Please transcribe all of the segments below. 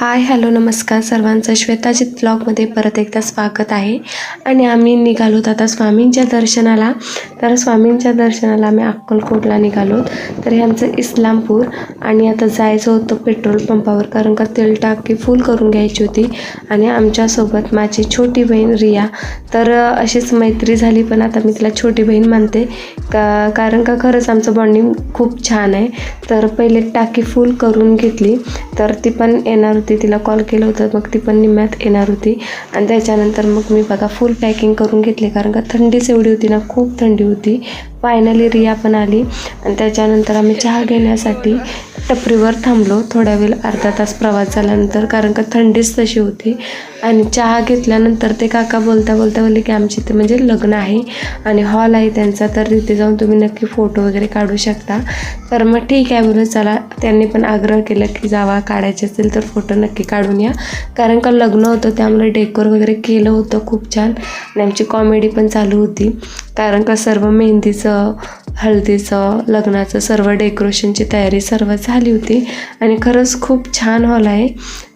Hi hello नमस्कार सर्वांचं. श्वेताजित ब्लॉगमध्ये परत एकदा स्वागत आहे. आणि आम्ही निघालोत आता स्वामींच्या दर्शनाला. तर स्वामींच्या दर्शनाला आम्ही अक्कलकोटला निघालोत. तर हे आमचं इस्लामपूर. आणि आता जायचं होतं पेट्रोल पंपावर कारण का तेल टाकी फुल करून घ्यायची होती. आणि आमच्यासोबत माझी छोटी बहीण रिया. तर अशीच मैत्री झाली पण आता मी तिला छोटी बहीण मानते. का कारण का खरंच आमचं बॉन्डिंग खूप छान आहे. तर पहिले टाकी फुल करून घेतली. तर ती पण येणार होती तिला कॉल केलं होतं मग ती पण निम्म्यात येणार होती. आणि त्याच्यानंतर मग मी बघा फुल पॅकिंग करून घेतली कारण का थंडीच एवढी होती ना खूप थंडी होती. फायनली रिया पण आली. आणि त्याच्यानंतर आम्ही चहा घेण्यासाठी टपरीवर थांबलो. थोड्या वेळ अर्धा तास प्रवास झाल्यानंतर कारण का थंडीच तशी होती. आणि चहा घेतल्यानंतर ते काका बोलता बोलता बोलले की आमची इथे म्हणजे लग्न आहे आणि हॉल आहे त्यांचा तर तिथे जाऊन तुम्ही नक्की फोटो वगैरे काढू शकता. तर मग ठीक आहे बोलू चला. त्यांनी पण आग्रह केला की जावा काढायचे असेल तर फोटो नक्की काढून या. कारण का लग्न होतं त्यामुळे डेकोर वगैरे केलं होतं खूप छान. आणि आमची कॉमेडी पण चालू होती. कारण का सर्व मेहंदीचं हळदीचं लग्नाचं सर्व डेकोरेशनची तयारी सर्व झाली होती. आणि खरंच खूप छान हॉल आहे.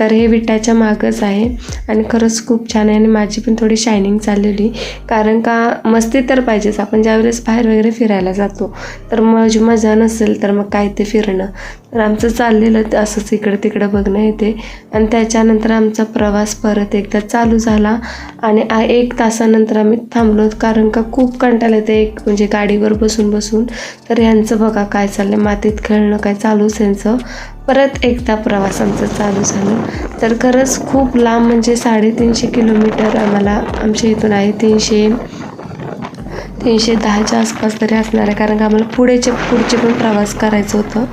तर हे विटाच्या मागच आहे. आणि खरंच खूप छान आहे आणि माझी पण थोडी शायनिंग चाललेली. कारण का मस्ती तर पाहिजेच. आपण ज्यावेळेस बाहेर वगैरे फिरायला जातो तर मज मजा नसेल तर मग काय ते फिरणं. तर आमचं चाललेलं असंच इकडं तिकडं बघणं येते. आणि त्याच्यानंतर आमचा प्रवास परत एकदा चालू झाला. आणि एक तासानंतर आम्ही थांबलो. कारण का खूप कंटाळा येते एक म्हणजे गाडीवर बसून बसून. तर ह्यांचं बघा काय चाललं मातीत खेळणं काय चालूच यांचं. परत एकदा प्रवास आमचा चालू झाला. तर खरंच खूप लांब म्हणजे साडेतीनशे किलोमीटर आम्हाला आमच्या इथून आहे. तीनशे तीनशे दहाच्या आसपास तरी असणार आहे. कारण का आम्हाला पुढेचे पुढचे पण प्रवास करायचं होतं.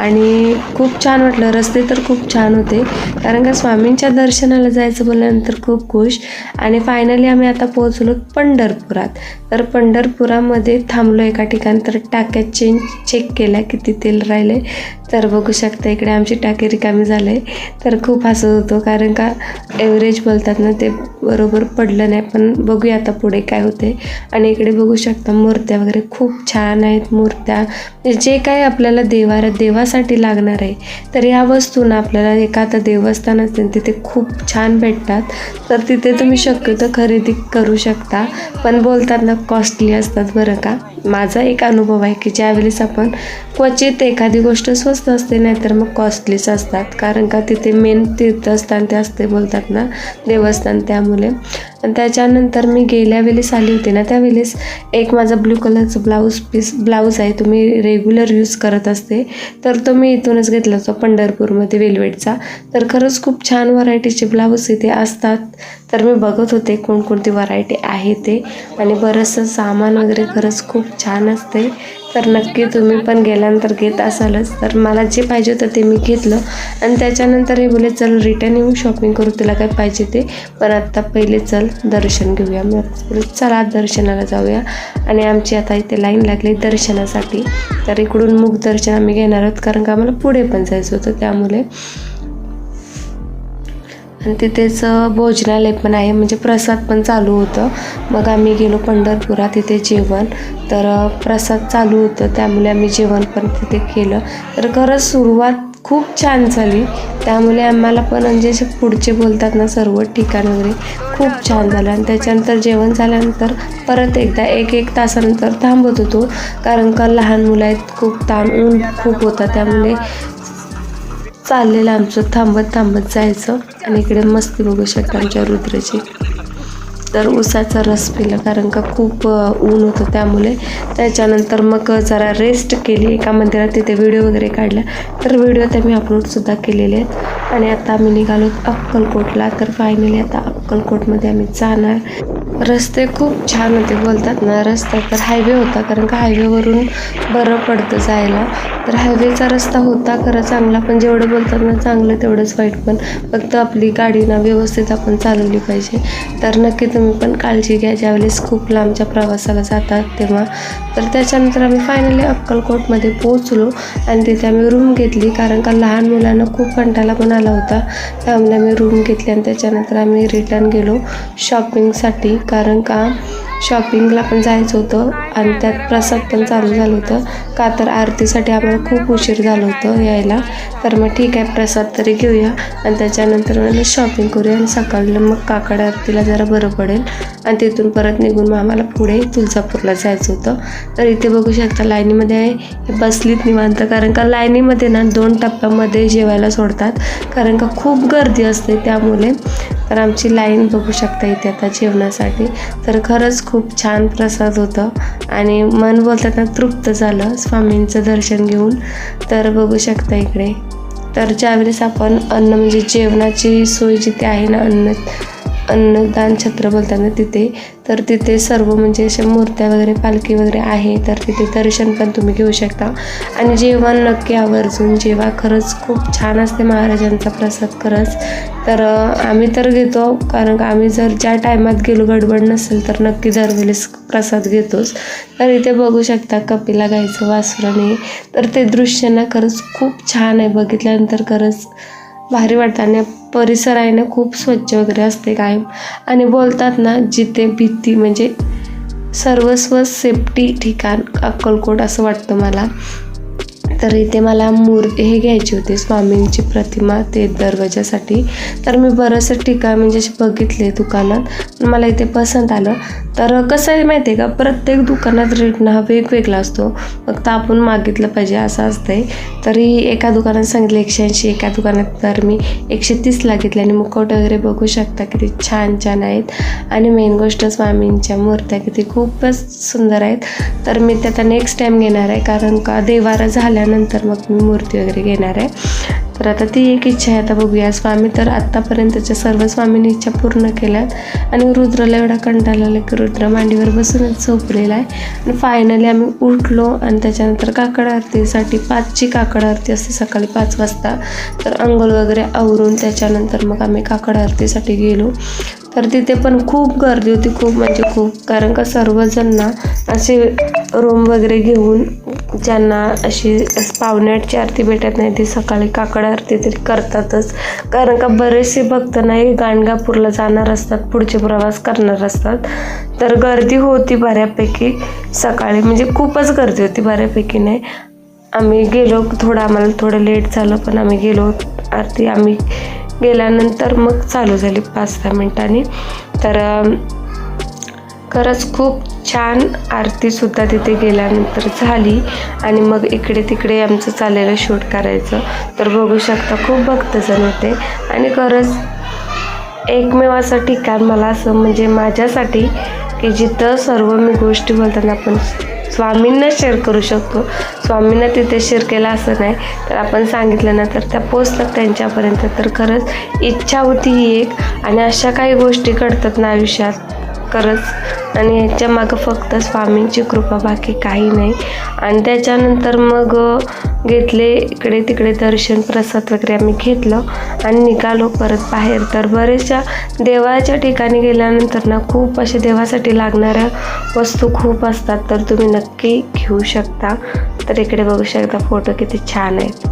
आणि खूप छान वाटलं. रस्ते तर खूप छान होते. कारण का स्वामींच्या दर्शनाला जायचं बोलल्यानंतर खूप खुश. आणि फायनली आम्ही आता पोहोचलो पंढरपुरात. तर पंढरपुरामध्ये थांबलो एका ठिकाणी. तर टाक्या चेंज चेक केल्या किती तेल राहिले. तर बघू शकता इकडे आमची टाकी रिकामी झाले. तर खूप हसत होतो. कारण का एव्हरेज बोलतात ना ते बरोबर पडलं नाही. पण बघूया आता पुढे काय होते. आणि इकडे बघू बघू शकता मूर्त्या वगैरे खूप छान आहेत मूर्त्या. म्हणजे जे काही आपल्याला देवार देवासाठी लागणार आहे तर या वस्तूंना आपल्याला एखादं देवस्थान असेल तिथे खूप छान भेटतात. तर तिथे तुम्ही शक्यतो खरेदी करू शकता. पण बोलतात ना कॉस्टली असतात बरं का. माझा एक अनुभव आहे की ज्यावेळेस आपण क्वचित एखादी गोष्ट स्वस्त असते नाहीतर मग कॉस्टलीच असतात. कारण का तिथे मेन तीर्थस्थान ते असते बोलतात ना देवस्थान त्यामुळे. आणि त्याच्यानंतर मी गेल्या वेळेस आली होती ना त्यावेळेस एक माझा ब्लू कलरचं ब्लाऊज पीस ब्लाऊज आहे तो मी रेग्युलर यूज करत असते. तर तो मी इथूनच घेतला होता पंढरपूरमध्ये वेलवेटचा. तर खरंच खूप छान व्हरायटीचे ब्लाऊज इथे असतात. तर मी बघत होते कोणकोणती व्हरायटी आहे ते. आणि बरंचसं सामान वगैरे खरंच खूप छान असते. तर नक्की तुम्ही पण गेल्यानंतर घेत असालच. तर मला जे पाहिजे होतं ते मी घेतलं. आणि त्याच्यानंतर हे बोले चल रिटर्न येऊन शॉपिंग करू. तुला काय पाहिजे ते. पण आत्ता पहिले चल दर्शन घेऊया. मी आता बोलले, चला दर्शनाला जाऊया. आणि आमची आता इथे लाईन लागली दर्शनासाठी. तर इकडून मुख दर्शन आम्ही घेणार आहोत. कारण का आम्हाला पुढे पण जायचं होतं त्यामुळे. आणि तिथेच भोजनालय पण आहे म्हणजे प्रसाद पण चालू होतं. मग आम्ही गेलो पंढरपुरात तिथे जेवण. तर प्रसाद चालू होतं त्यामुळे आम्ही जेवण पण तिथे केलं. तर खरंच सुरुवात खूप छान झाली. त्यामुळे आम्हाला पण म्हणजे असे पुढचे बोलतात ना सर्व ठिकाण वगैरे खूप छान झालं. आणि त्याच्यानंतर जेवण झाल्यानंतर परत एकदा एक एक तासानंतर थांबत होतो. कारण का लहान मुलं आहेत खूप ताण ऊन खूप होता. त्यामुळे चाललेलं आमचं थांबत थांबत जायचं आणि इकडे मस्ती बघू शकता आमच्या रुद्रची. तर उसाचा रस पिला कारण का खूप ऊन होतं त्यामुळे. त्याच्यानंतर मग जरा रेस्ट केली एका मंदिरात तिथे व्हिडिओ वगैरे काढला. तर व्हिडिओ ते मी अपलोडसुद्धा केलेले आहेत. आणि आता आम्ही निघालो अक्कलकोटला. तर फायनली आता अक्कलकोटमध्ये आम्ही जाणार. रस्ते खूप छान होते बोलतात ना रस्ता तर हायवे होता कारण का हायवेवरून बरं पडतं जायला. तर हायवेचा रस्ता होता खरं चांगला पण जेवढं बोलतात ना चांगलं तेवढंच वाईट पण फक्त आपली गाडी ना व्यवस्थित आपण चालवली पाहिजे. तर नक्की तुम्ही पण काळजी घ्या ज्यावेळेस खूप लांबच्या प्रवासाला जातात तेव्हा. तर त्याच्यानंतर आम्ही फायनली अक्कलकोटमध्ये पोहोचलो आणि तिथे आम्ही रूम घेतली कारण का लहान मुलांना खूप कंटाळा पण आला होता. त्यामुळे आम्ही रूम घेतली आणि त्याच्यानंतर आम्ही रिटर्न गेलो शॉपिंगसाठी कारण का? शॉपिंगला पण जायचं होतं आणि त्यात प्रसाद पण चालू झालं होतं. का तर आरतीसाठी आम्हाला खूप उशीर झालं होतं यायला. तर मग ठीक आहे प्रसाद तरी घेऊया आणि त्याच्यानंतर मला शॉपिंग करूया आणि सकाळला मग काकड आरतीला जरा बरं पडेल. आणि तिथून परत निघून मग आम्हाला पुढे तुळजापूरला जायचं होतं. तर इथे बघू शकता लाईनीमध्ये आहे. हे बसलीत निवांत कारण का लाईनीमध्ये ना दोन टप्प्यामध्ये जेवायला सोडतात. कारण का खूप गर्दी असते त्यामुळे. तर आमची लाईन बघू शकता इथे आता जेवणासाठी. तर खरंच खूप छान प्रसाद होतं. आणि मन बोलतात ना तृप्त झालं स्वामींचं दर्शन घेऊन. तर बघू शकता इकडे. तर ज्यावेळेस आपण अन्न म्हणजे जेवणाची सोय जिथे आहे ना अन्न अन्नदान छत्र बोलतात ना तिथे. तर तिथे सर्व म्हणजे अशा मूर्त्या वगैरे पालखी वगैरे आहे. तर तिथे दर्शन पण तुम्ही घेऊ शकता. आणि जेवण नक्की आवर्जून जेव्हा खरंच खूप छान असते महाराजांचा प्रसाद खरंच. तर आम्ही तर घेतो. कारण का आम्ही जर ज्या टायमात गेलो गडबड नसेल तर नक्की दरवेळेस प्रसाद घेतोच. तर इथे बघू शकता कपिला गायचं वासुराने. तर ते दृश्य ना खरंच खूप छान आहे. बघितल्यानंतर खरंच भारी वाटतं आणि परिसर आहे ना खूप स्वच्छ वगैरे असते कायम. आणि बोलतात ना जिथे भीती म्हणजे सर्वस्व सेफ्टी ठिकाण अक्कलकोट असं वाटतं मला. तर इथे मला मूर हे घ्यायची होती. स्वामींची प्रतिमा ते दरवाजासाठी तर मी बरंचसं ठिकाण म्हणजे असे बघितले दुकानात. पण मला इथे पसंत आलं. तर कसं आहे माहिती आहे का? प्रत्येक दुकानात रेट ना हा वेगवेगळा असतो. फक्त आपण मागितलं पाहिजे असं असतंय. तरी एका दुकानात सांगितलं एकशे ऐंशी एका दुकानात तर मी एकशे तीसला लागितले आणि मुखवटे वगैरे बघू शकता किती छान छान आहेत. आणि मेन गोष्ट स्वामींच्या मूर्त्या किती खूपच सुंदर आहेत. तर मी त्याचा नेक्स्ट टाईम घेणार आहे. कारण का? देवारा झाल्यानंतर मग मी मूर्ती वगैरे घेणार आहे. तर आता ती एक इच्छा आहे आता बघूया. स्वामी तर आत्तापर्यंतच्या सर्व स्वामींनी इच्छा पूर्ण केल्यात. आणि रुद्रला एवढा कंटाळला आला की रुद्र मांडीवर बसूनच झोपलेला आहे. आणि फायनली आम्ही उठलो आणि त्याच्यानंतर काकड आरतीसाठी पाचची काकड आरती असते सकाळी पाच वाजता. तर अंघोळ वगैरे आवरून त्याच्यानंतर मग आम्ही काकड आरतीसाठी गेलो. तर तिथे पण खूप गर्दी होती खूप म्हणजे खूप. कारण का सर्वजण ना असे रूम वगैरे घेऊन ज्यांना अशी पावण्याची आरती भेटत नाही ती सकाळी काकड आरती तरी करतातच. कारण का बरेचसे भक्त नाही गाणगापूरला जाणार असतात पुढचे प्रवास करणार असतात. तर गर्दी होती बऱ्यापैकी. सकाळी म्हणजे खूपच गर्दी होती बऱ्यापैकी नाही. आम्ही गेलो थोडं आम्हाला थोडं लेट झालं पण आम्ही गेलो. आरती आम्ही गेल्यानंतर मग चालू झाली पाच दहा मिनटांनी. तर खरंच खूप छान आरतीसुद्धा तिथे गेल्यानंतर झाली. आणि मग इकडे तिकडे आमचं चाललेलं शूट करायचं. तर बघू शकता खूप भक्तजण होते. आणि खरंच एकमेव असं ठिकाण मला असं म्हणजे माझ्यासाठी की जिथं सर्व मी गोष्टी बोलताना आपण स्वामींना शेअर करू शकतो. स्वामींना तिथे शेअर केलं असं नाही. तर आपण सांगितलं ना तर त्या पोचतात त्यांच्यापर्यंत. तर खरंच इच्छा होती ही एक. आणि अशा काही गोष्टी घडतात ना आयुष्यात. खरंच आणि ह्याच्या मागं फक्त स्वामींची कृपा बाकी काही नाही. आणि त्याच्यानंतर मग घेतले इकडे तिकडे दर्शन प्रसाद वगैरे आम्ही घेतलं. आणि निघालो परत बाहेर. तर बरेचशा देवाच्या ठिकाणी गेल्यानंतर ना खूप असे देवासाठी लागणाऱ्या वस्तू खूप असतात. तर तुम्ही नक्की घेऊ शकता. तर इकडे बघू शकता फोटो किती छान आहेत.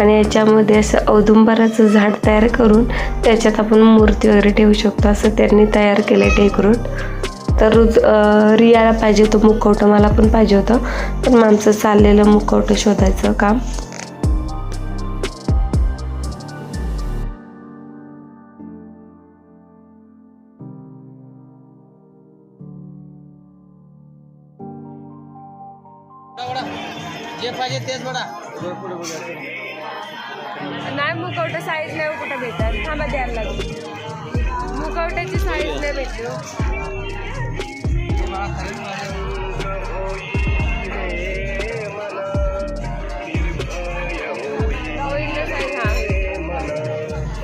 आणि याच्यामध्ये असं औदुंबराचं झाड तयार करून त्याच्यात आपण मूर्ती वगैरे ठेवू शकतो. असं त्यांनी तयार केलं आहे डेकोरेट. तर रुज रियाला पाहिजे होतं मुखवटं मला पण पाहिजे होतं. पण माणसं चाललेलं मुखवटं शोधायचं काम. जे पाहिजे तेच नाही मुखवटा साईज नाही कुठं भेटत? थांबा द्यायला लागेल. मुखवट्याची साईज नाही भेटली हो.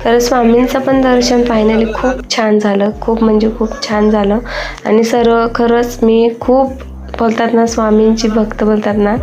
तर स्वामींचं पण दर्शन फायनली खूप छान झालं. खूप म्हणजे खूप छान झालं. आणि सर्व खरंच मी खूप बोलतात ना स्वामींची भक्त बोलतात ना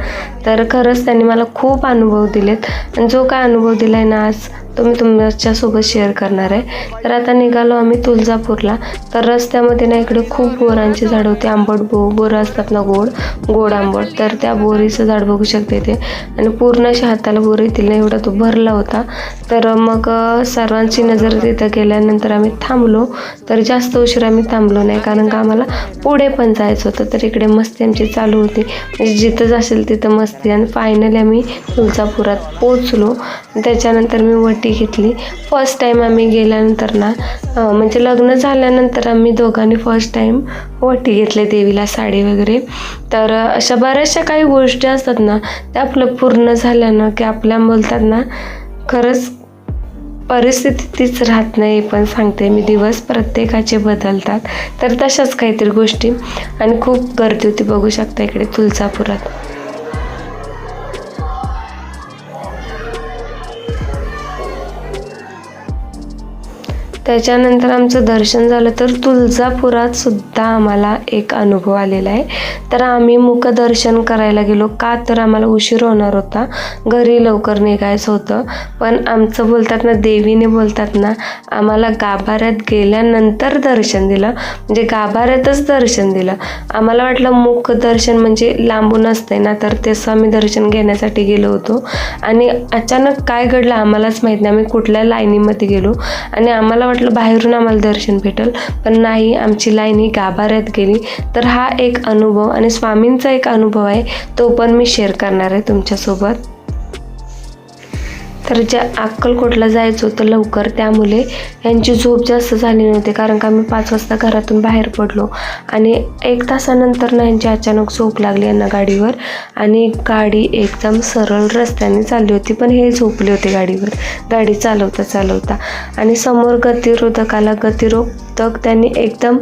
तर खरंच त्यांनी मला खूप अनुभव दिलेत. आणि जो काय अनुभव दिला आहे ना आज तो मी तुमच्यासोबत शेअर करणार आहे. तर आता निघालो आम्ही तुळजापूरला. तर रस्त्यामध्ये ना इकडे खूप बोरांची झाडं होती. आंबट बो बोरं असतात ना गोड गोड आंबट. तर त्या बोरीचं झाड बघू शकते ते आणि पूर्ण अशा हाताला बोर येतील ना एवढा तो भरला होता. तर मग सर्वांची नजर तिथं गेल्यानंतर आम्ही थांबलो. तर जास्त उशीर आम्ही थांबलो नाही कारण का आम्हाला पुढे पण जायचं होतं. तर इकडे मस्ती आमची चालू होती. म्हणजे जिथं जाशील तिथं मस्ती. आणि फायनली आम्ही तुळजापुरात पोचलो त्याच्यानंतर मी वटी घेतली. फर्स्ट टाईम आम्ही गेल्यानंतर ना म्हणजे लग्न झाल्यानंतर आम्ही दोघांनी फर्स्ट टाईम वटी घेतले देवीला साडी वगैरे. तर अशा बऱ्याचशा काही गोष्टी असतात ना त्या आपलं पूर्ण झाल्यानं की आपल्या बोलतात ना खरंच परिस्थिती तीच राहत नाही पण सांगते मी दिवस प्रत्येकाचे बदलतात. तर तशाच काहीतरी गोष्टी. आणि खूप गर्दी होती बघू शकता इकडे तुळजापुरात. त्याच्यानंतर आमचं दर्शन झालं तर तुळजापुरात सुद्धा आम्हाला एक अनुभव आलेला आहे. तर आम्ही मुखदर्शन करायला गेलो. का तर आम्हाला उशीर होणार होता. घरी लवकर निघायचं होतं. पण आमचं बोलतात ना देवीने बोलतात ना आम्हाला गाभाऱ्यात गेल्यानंतर दर्शन दिलं. म्हणजे गाभाऱ्यातच दर्शन दिलं. आम्हाला वाटलं मुखदर्शन म्हणजे लांबून असते ना तर तसं आम्ही दर्शन घेण्यासाठी गेलो होतो. आणि अचानक काय घडलं आम्हालाच माहीत नाही. आम्ही कुठल्या लाईनीमध्ये गेलो. आणि आम्हाला वाटलं बाहेरून आम्हाला दर्शन भेटेल पण नाही आमची लाईन ही गाभाऱ्यात गेली. तर हा एक अनुभव आणि स्वामींचा एक अनुभव आहे तो पण मी शेअर करणार आहे तुमच्यासोबत. तर ज्या अक्कलकोटला जायचं होतं लवकर त्यामुळे यांची झोप जास्त झाली नव्हती. कारण का मी पाच वाजता घरातून बाहेर पडलो आणि एक तासानंतर ना यांची अचानक झोप लागली यांना गाडीवर आणि गाडी एकदम सरळ रस्त्याने चालली होती पण हे झोपले होते गाडीवर. गाडी चालवता चालवता आणि समोर गतिरोधकाला गतिरोध तर त्यांनी एकदम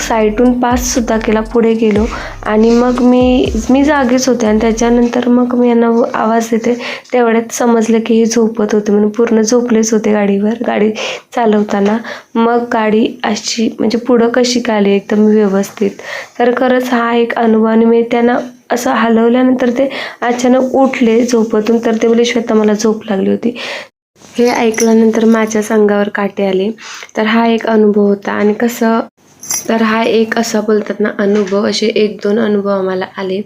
साईडून पाससुद्धा केला पुढे गेलो. आणि मग मी मी जागीच होते आणि त्याच्यानंतर मग मी यांना आवाज देते. तेवढ्यात समजलं की हे झोपत होते म्हणून पूर्ण झोपलेच होते गाडीवर गाडी चालवताना. मग गाडी अशी म्हणजे पुढं कशी काय आली एकदम व्यवस्थित. तर खरंच हा एक अनुभव आणि मी त्यांना असं हलवल्यानंतर ते अचानक उठले झोपतून. तर ते बोले श्वेता मला झोप लागली होती. हे ऐकल्यानंतर माझ्याच अंगावर काटे आले. तर हा एक अनुभव होता आणि कसं तर हा एक असा बोलतात ना अनुभव असे एक दोन अनुभव आम्हाला आले.